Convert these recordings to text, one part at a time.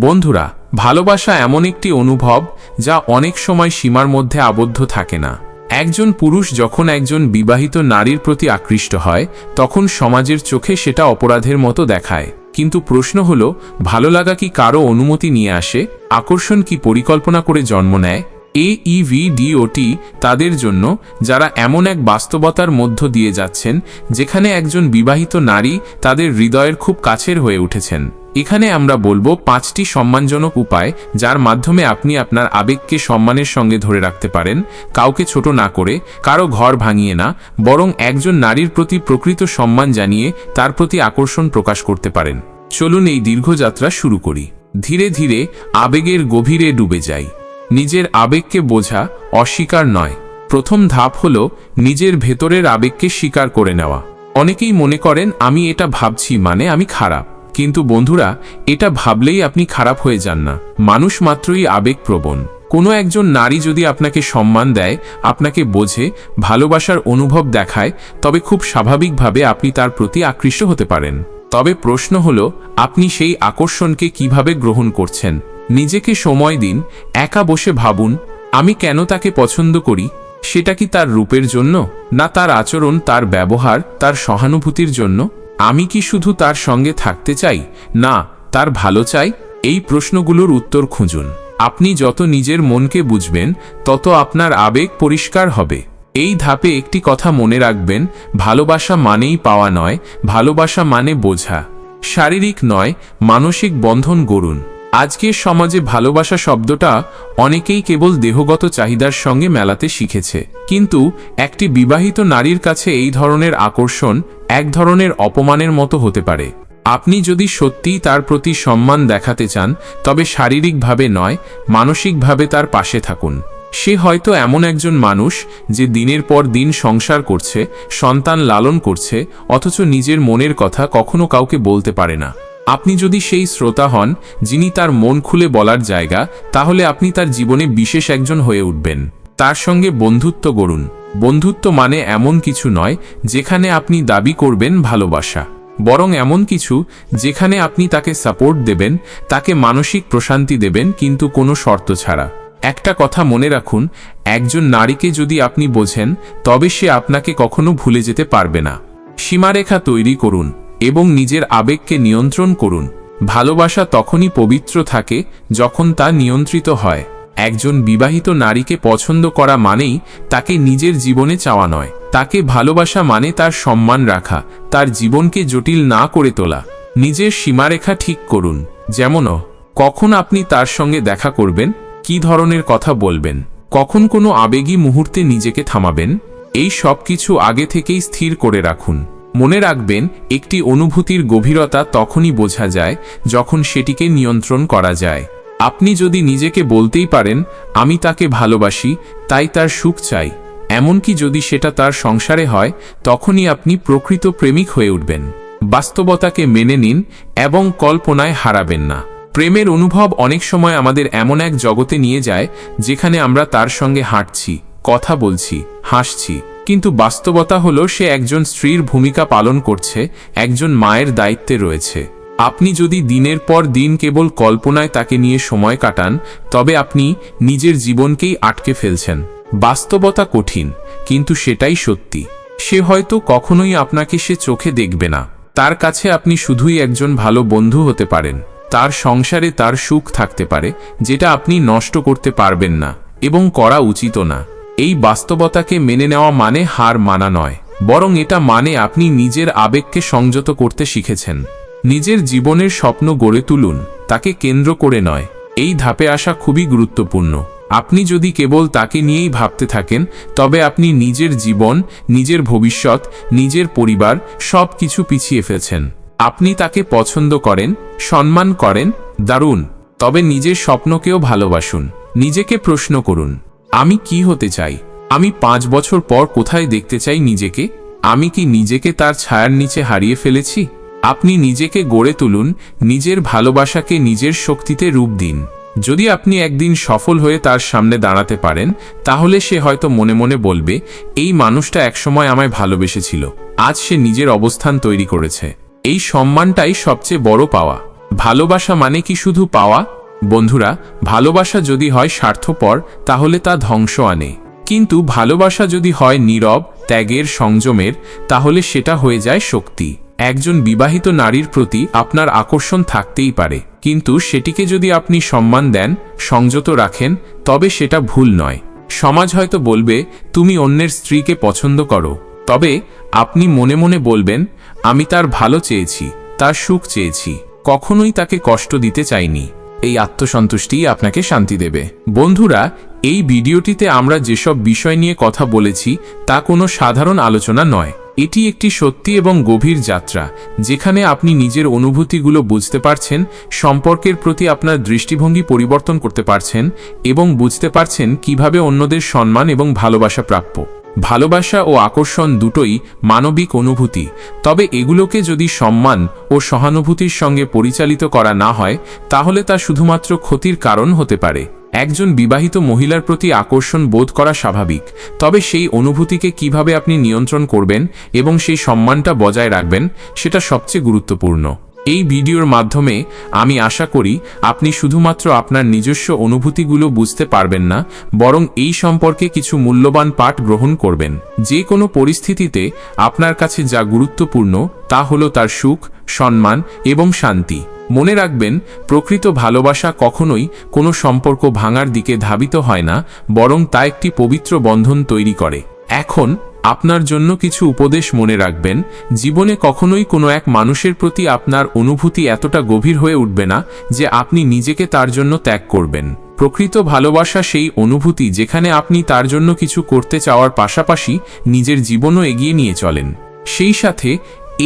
বন্ধুরা, ভালোবাসা এমন একটি অনুভব যা অনেক সময় সীমার মধ্যে আবদ্ধ থাকে না। একজন পুরুষ যখন একজন বিবাহিত নারীর প্রতি আকৃষ্ট হয়, তখন সমাজের চোখে সেটা অপরাধের মতো দেখায়। কিন্তু প্রশ্ন হল, ভালো লাগা কি কারও অনুমতি নিয়ে আসে? আকর্ষণ কি পরিকল্পনা করে জন্ম নেয়? এইভিডিওটি তাদের জন্য যারা এমন এক বাস্তবতার মধ্য দিয়ে যাচ্ছেন, যেখানে একজন বিবাহিত নারী তাদের হৃদয়ের খুব কাছের হয়ে উঠেছেন। এখানে আমরা বলব পাঁচটি সম্মানজনক উপায়, যার মাধ্যমে আপনি আপনার আবেগকে সম্মানের সঙ্গে ধরে রাখতে পারেন, কাউকে ছোট না করে, কারও ঘর ভাঙিয়ে না, বরং একজন নারীর প্রতি প্রকৃত সম্মান জানিয়ে তার প্রতি আকর্ষণ প্রকাশ করতে পারেন। চলুন এই দীর্ঘযাত্রা শুরু করি। ধীরে ধীরে আবেগের গভীরে ডুবে যাই। নিজের আবেগকে বোঝা অস্বীকার নয়। প্রথম ধাপ হল নিজের ভেতরের আবেগকে স্বীকার করে নেওয়া। অনেকেই মনে করেন, আমি এটা ভাবছি মানে আমি খারাপ। কিন্তু বন্ধুরা, এটা ভাবলেই আপনি খারাপ হয়ে যান না। মানুষ মাত্রই আবেগপ্রবণ। কোনো একজন নারী যদি আপনাকে সম্মান দেয়, আপনাকে বোঝে, ভালোবাসার অনুভব দেখায়, তবে খুব স্বাভাবিকভাবে আপনি তার প্রতি আকৃষ্ট হতে পারেন। তবে প্রশ্ন হল, আপনি সেই আকর্ষণকে কীভাবে গ্রহণ করছেন? নিজেকে সময় দিন, একা বসে ভাবুন, আমি কেন তাকে পছন্দ করি? সেটা কি তার রূপের জন্য? না তার আচরণ, তার ব্যবহার, তার সহানুভূতির জন্য? আমি কি শুধু তার সঙ্গে থাকতে চাই? না, তার ভালো চাই? এই প্রশ্নগুলোর উত্তর খুঁজুন। আপনি যত নিজের মনকে বুঝবেন, তত আপনার আবেগ পরিষ্কার হবে। এই ধাপে একটি কথা মনে রাখবেন, ভালোবাসা মানেই পাওয়া নয়, ভালোবাসা মানে বোঝা। শারীরিক নয়, মানসিক বন্ধন গড়ুন। আজকের সমাজে ভালোবাসা শব্দটা অনেকেই কেবল দেহগত চাহিদার সঙ্গে মেলাতে শিখেছে। কিন্তু একটি বিবাহিত নারীর কাছে এই ধরনের আকর্ষণ এক ধরনের অপমানের মতো হতে পারে। আপনি যদি সত্যিই তার প্রতি সম্মান দেখাতে চান, তবে শারীরিকভাবে নয়, মানসিকভাবে তার পাশে থাকুন। সে হয়তো এমন একজন মানুষ যে দিনের পর দিন সংসার করছে, সন্তান লালন করছে, অথচ নিজের মনের কথা কখনো কাউকে বলতে পারে না। আপনি যদি সেই শ্রোতা হন, যিনি তার মন খুলে বলার জায়গা, তাহলে আপনি তার জীবনে বিশেষ একজন হয়ে উঠবেন। তার সঙ্গে বন্ধুত্ব গড়ুন। বন্ধুত্ব মানে এমন কিছু নয়, যেখানে আপনি দাবি করবেন ভালোবাসা। বরং এমন কিছু, যেখানে আপনি তাকে সাপোর্ট দেবেন, তাকে মানসিক প্রশান্তি দেবেন, কিন্তু কোনো শর্ত ছাড়া। একটা কথা মনে রাখুন, একজন নারীকে যদি আপনি বোঝেন, তবে সে আপনাকে কখনো ভুলে যেতে পারবে না। সীমারেখা তৈরি করুন। এবং নিজের আবেগকে নিয়ন্ত্রণ করুন। ভালোবাসা তখনই পবিত্র থাকে যখন তা নিয়ন্ত্রিত হয়। একজন বিবাহিত নারীকে পছন্দ করা মানেই তাকে নিজের জীবনে চাওয়া নয়। তাকে ভালোবাসা মানে তার সম্মান রাখা, তার জীবনকে জটিল না করে তোলা। নিজের সীমারেখা ঠিক করুন যেমনও কখন আপনি তার সঙ্গে দেখা করবেন? কি ধরনের কথা বলবেন? কখন কোনো আবেগী মুহূর্তে নিজেকে থামাবেন? এই সব কিছু আগে থেকেই স্থির করে রাখুন। মনে রাখবেন, একটি অনুভূতির গভীরতা তখনই বোঝা যায় যখন সেটিকে নিয়ন্ত্রণ করা যায়। আপনি যদি নিজেকে বলতেই পারেন, আমি তাকে ভালোবাসি, তাই তার সুখ চাই। এমনকি যদি সেটা তার সংসারে হয়, তখনই আপনি প্রকৃত প্রেমিক হয়ে উঠবেন। বাস্তবতাকে মেনে নিন এবং কল্পনায় হারাবেন না। প্রেমের অনুভব অনেক সময় আমাদের এমন এক জগতে নিয়ে যায়, যেখানে আমরা তার সঙ্গে হাঁটছি, কথা বলছি, হাসছি। কিন্তু বাস্তবতা হলো সে একজন স্ত্রীর ভূমিকা পালন করছে, একজন মায়ের দায়িত্বে রয়েছে। আপনি যদি দিনের পর দিন কেবল কল্পনায় তাকে নিয়ে সময় কাটান, তবে আপনি নিজের জীবনকেই আটকে ফেলছেন। বাস্তবতা কঠিন, কিন্তু সেটাই সত্যি। সে হয়তো কখনোই আপনাকে সে চোখে দেখবে না। তার কাছে আপনি শুধুই একজন ভালো বন্ধু হতে পারেন। তার সংসারে তার সুখ থাকতে পারে, যেটা আপনি নষ্ট করতে পারবেন না, এবং করা উচিত না। এই বাস্তবতাকে মেনে নেওয়া মানে হার মানা নয়, বরং এটা মানে আপনি নিজের আবেগকে সংযত করতে শিখেছেন। নিজের জীবনের স্বপ্ন গড়ে তুলুন, তাকে কেন্দ্র করে নয়। এই ধাপে আসা খুবই গুরুত্বপূর্ণ। আপনি যদি কেবল তাকে নিয়েই ভাবতে থাকেন, তবে আপনি নিজের জীবন, নিজের ভবিষ্যৎ, নিজের পরিবার সব কিছু পিছিয়ে ফেলছেন। আপনি তাকে পছন্দ করেন, সম্মান করেন, দারুণ, তবে নিজের স্বপ্নকেও ভালোবাসুন। নিজেকে প্রশ্ন করুন আমি কি হতে চাই? আমি পাঁচ বছর পর কোথায় দেখতে চাই নিজেকে? আমি কি নিজেকে তার ছায়ার নিচে হারিয়ে ফেলেছি? আপনি নিজেকে গড়ে তুলুন, নিজের ভালোবাসাকে নিজের শক্তিতে রূপ দিন। যদি আপনি একদিন সফল হয়ে তার সামনে দাঁড়াতে পারেন, তাহলে সে হয়তো মনে মনে বলবে, এই মানুষটা একসময় আমায় ভালোবেসেছিল। আজ সে নিজের অবস্থান তৈরি করেছে। এই সম্মানটাই সবচেয়ে বড় পাওয়া। ভালোবাসা মানে কি শুধু পাওয়া বন্ধুরা, ভালোবাসা যদি হয় স্বার্থপর, তাহলে তা ধ্বংস আনে। কিন্তু ভালোবাসা যদি হয় নীরব, ত্যাগের, সংযমের, তাহলে সেটা হয়ে যায় শক্তি। একজন বিবাহিত নারীর প্রতি আপনার আকর্ষণ থাকতেই পারে। কিন্তু সেটিকে যদি আপনি সম্মান দেন, সংযত রাখেন, তবে সেটা ভুল নয়। সমাজ হয়তো বলবে, তুমি অন্যের স্ত্রীকে পছন্দ করো। তবে আপনি মনে মনে বলবেন, আমি তার ভালো চেয়েছি, তার সুখ চেয়েছি। কখনোই তাকে কষ্ট দিতে চাইনি। এই আত্মসন্তুষ্টিই আপনাকে শান্তি দেবে। বন্ধুরা, এই ভিডিওটিতে আমরা যেসব বিষয় নিয়ে কথা বলেছি, তা কোনো সাধারণ আলোচনা নয়। এটি একটি সত্যি এবং গভীর যাত্রা, যেখানে আপনি নিজের অনুভূতিগুলো বুঝতে পারছেন, সম্পর্কের প্রতি আপনার দৃষ্টিভঙ্গি পরিবর্তন করতে পারছেন এবং বুঝতে পারছেন কীভাবে অন্যদের সম্মান এবং ভালোবাসা প্রাপ্য। ভালোবাসা ও আকর্ষণ দুটোই মানবিক অনুভূতি। তবে এগুলোকে যদি সম্মান ও সহানুভূতির সঙ্গে পরিচালিত করা না হয়, তাহলে তা শুধুমাত্র ক্ষতির কারণ হতে পারে। একজন বিবাহিত মহিলার প্রতি আকর্ষণ বোধ করা স্বাভাবিক। তবে সেই অনুভূতিকে কীভাবে আপনি নিয়ন্ত্রণ করবেন এবং সেই সম্মানটা বজায় রাখবেন, সেটা সবচেয়ে গুরুত্বপূর্ণ। এই ভিডিওর মাধ্যমে আমি আশা করি আপনি শুধুমাত্র আপনার নিজস্ব অনুভূতিগুলো বুঝতে পারবেন না, বরং এই সম্পর্কে কিছু মূল্যবান পাঠ গ্রহণ করবেন। যে কোনো পরিস্থিতিতে আপনার কাছে যা গুরুত্বপূর্ণ, তা হলো তার সুখ, সম্মান এবং শান্তি। মনে রাখবেন, প্রকৃত ভালোবাসা কখনোই কোনো সম্পর্ক ভাঙার দিকে ধাবিত হয় না, বরং তা একটি পবিত্র বন্ধন তৈরি করে। এখন আপনার জন্য কিছু উপদেশ মনে রাখবেন, জীবনে কখনোই কোনো এক মানুষের প্রতি আপনার অনুভূতি এতটা গভীর হয়ে উঠবে না যে আপনি নিজেকে তার জন্য ত্যাগ করবেন। প্রকৃত ভালোবাসা সেই অনুভূতি যেখানে আপনি তার জন্য কিছু করতে চাওয়ার পাশাপাশি নিজের জীবনও এগিয়ে নিয়ে চলেন। সেই সাথে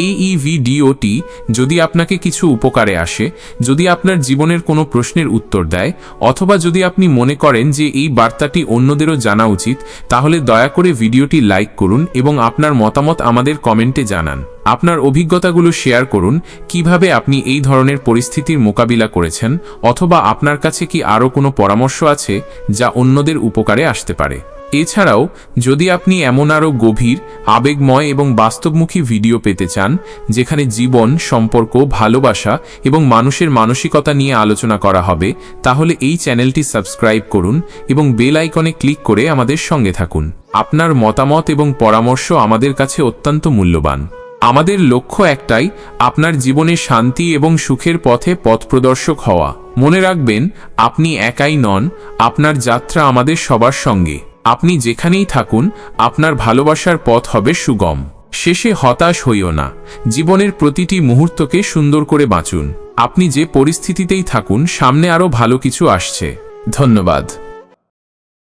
এই ভিডিওটি যদি আপনাকে কিছু উপকারে আসে, যদি আপনার জীবনের কোনো প্রশ্নের উত্তর দেয়, অথবা যদি আপনি মনে করেন যে এই বার্তাটি অন্যদেরও জানা উচিত, তাহলে দয়া করে ভিডিওটি লাইক করুন এবং আপনার মতামত আমাদের কমেন্টে জানান। আপনার অভিজ্ঞতাগুলো শেয়ার করুন, কীভাবে আপনি এই ধরনের পরিস্থিতির মোকাবিলা করেছেন, অথবা আপনার কাছে কি আরও কোনো পরামর্শ আছে, যা অন্যদের উপকারে আসতে পারে। এছাড়াও, যদি আপনি এমন আরও গভীর, আবেগময় এবং বাস্তবমুখী ভিডিও পেতে চান, যেখানে জীবন, সম্পর্ক, ভালোবাসা এবং মানুষের মানসিকতা নিয়ে আলোচনা করা হবে, তাহলে এই চ্যানেলটি সাবস্ক্রাইব করুন এবং বেল আইকনে ক্লিক করে আমাদের সঙ্গে থাকুন। আপনার মতামত এবং পরামর্শ আমাদের কাছে অত্যন্ত মূল্যবান। আমাদের লক্ষ্য একটাই, আপনার জীবনে শান্তি এবং সুখের পথে পথ প্রদর্শক হওয়া। মনে রাখবেন, আপনি একাই নন, আপনার যাত্রা আমাদের সবার সঙ্গে। আপনি যেখানেই থাকুন, আপনার ভালোবাসার পথ হবে সুগম। শেষে হতাশ হইও না। জীবনের প্রতিটি মুহূর্তকে সুন্দর করে বাঁচুন। আপনি যে পরিস্থিতিতেই থাকুন, সামনে আরও ভালো কিছু আসছে। ধন্যবাদ।